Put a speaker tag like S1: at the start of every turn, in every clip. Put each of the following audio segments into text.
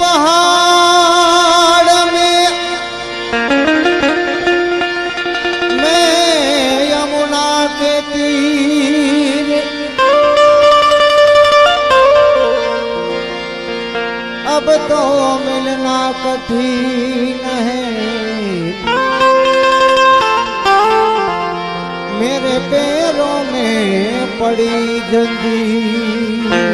S1: पहाड़ में मैं यमुना के तीर अब तो मिलना कठिन है मेरे पैरों में पड़ी जंजीर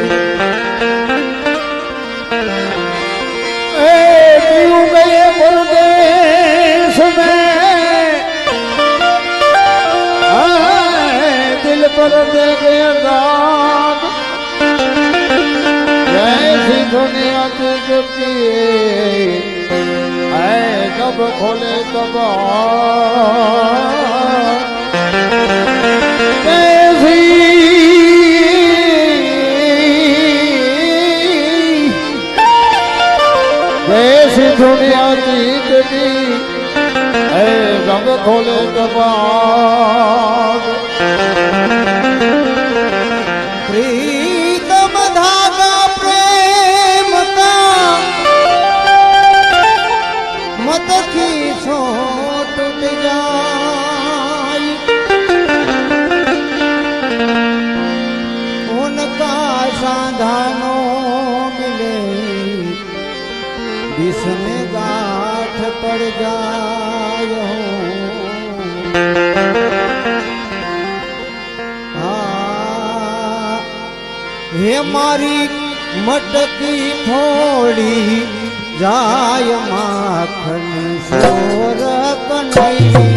S2: दुनिया से जुटी है कब खोले तब देसी दुनिया की जुटी है कब खोले
S1: तब उसमें गाठ पड़ जायो हे
S2: मारी मटकी फोड़ी
S1: जाय माखन शोर कन्हैया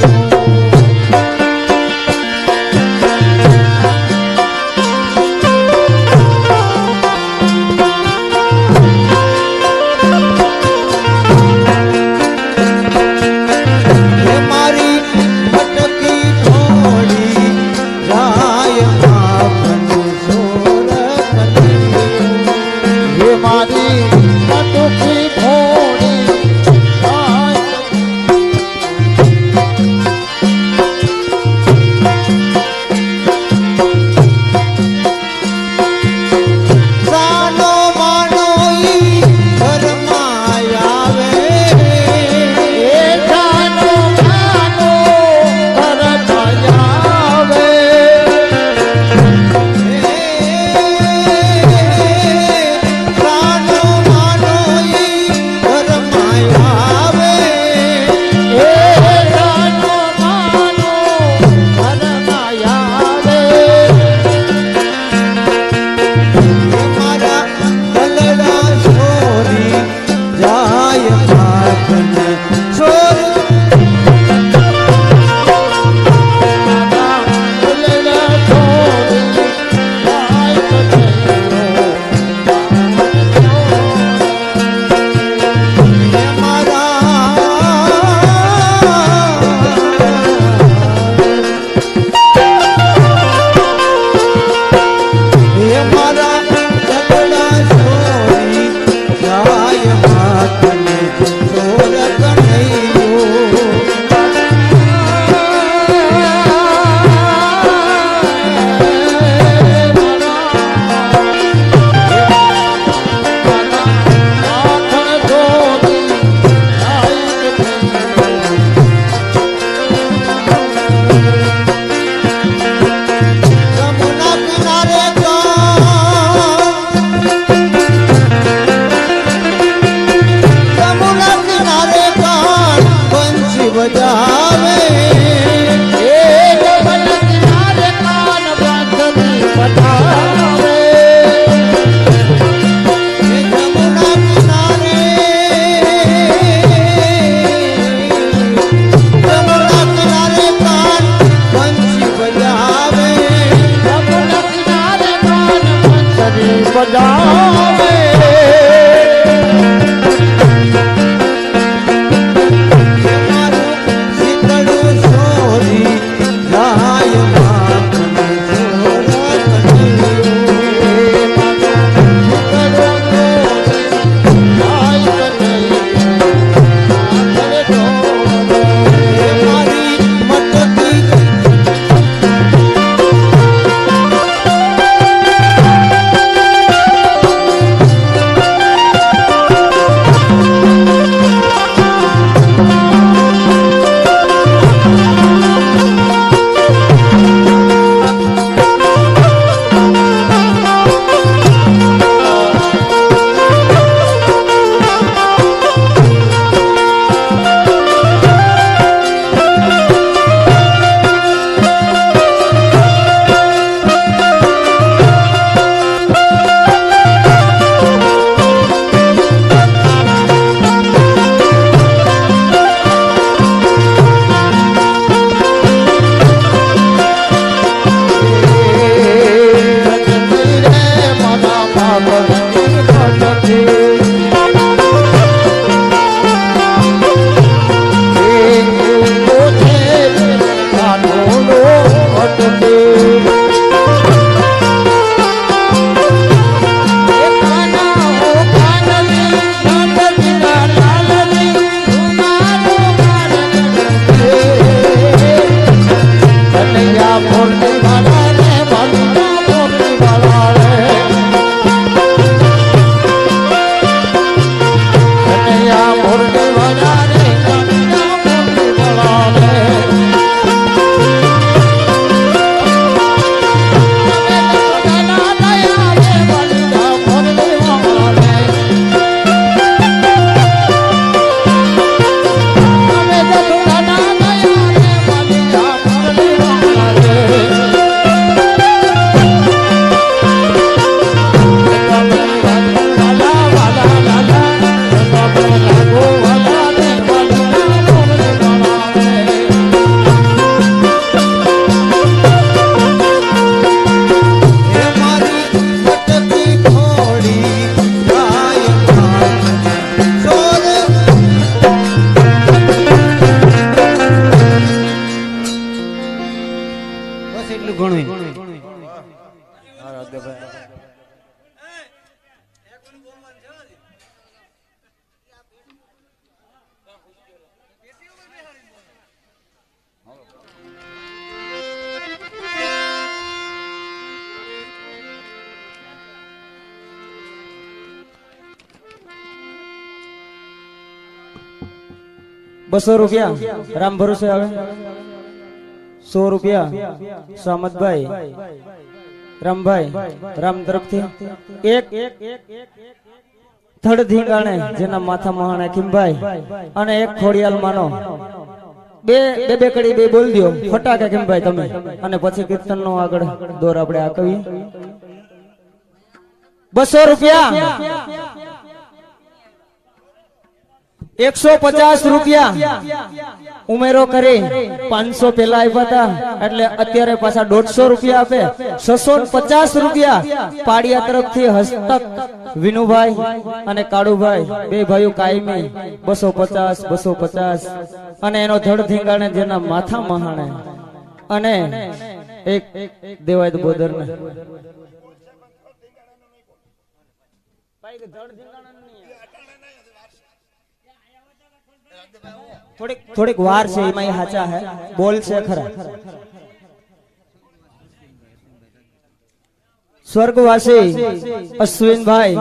S1: ગણી.
S3: બસો રૂપિયા. રામ ભરોસે આવે. સો રૂપિયા. સામતભાઈ, રામભાઈ, રામ તરફથી. એક થડ ધીંગાણે જેના માથા મહાણે ખીમભાઈ અને એક ખોડિયાલ માનો. બે બે બે કડી બે બોલ દો ફટાકા ખીમભાઈ તમે. અને પછી કીર્તન નો આગળ દોર આપણે આ કહીએ બસો રૂપિયા. એકસો પચાસ રૂપિયા ઉમેરો કરી. પાંચસો પેલા આવ્યા હતા એટલે અત્યારે પાછા દોઢસો રૂપિયા આપે. છસો પચાસ રૂપિયા પાડિયા તરફથી હસ્તક વિનુભાઈ અને કાળુભાઈ, બે ભાઈઓ કાયમી. બસો પચાસ બસો પચાસ. અને એનો ધડ ધીંગાણે જેના માથા મહાણે. અને એક દેવાય બોદર ને થોડીક થોડીક વાર છે એમાં એ હાચા હે બોલ છે ખરા સ્વર્ગવાસી અશ્વિનભાઈ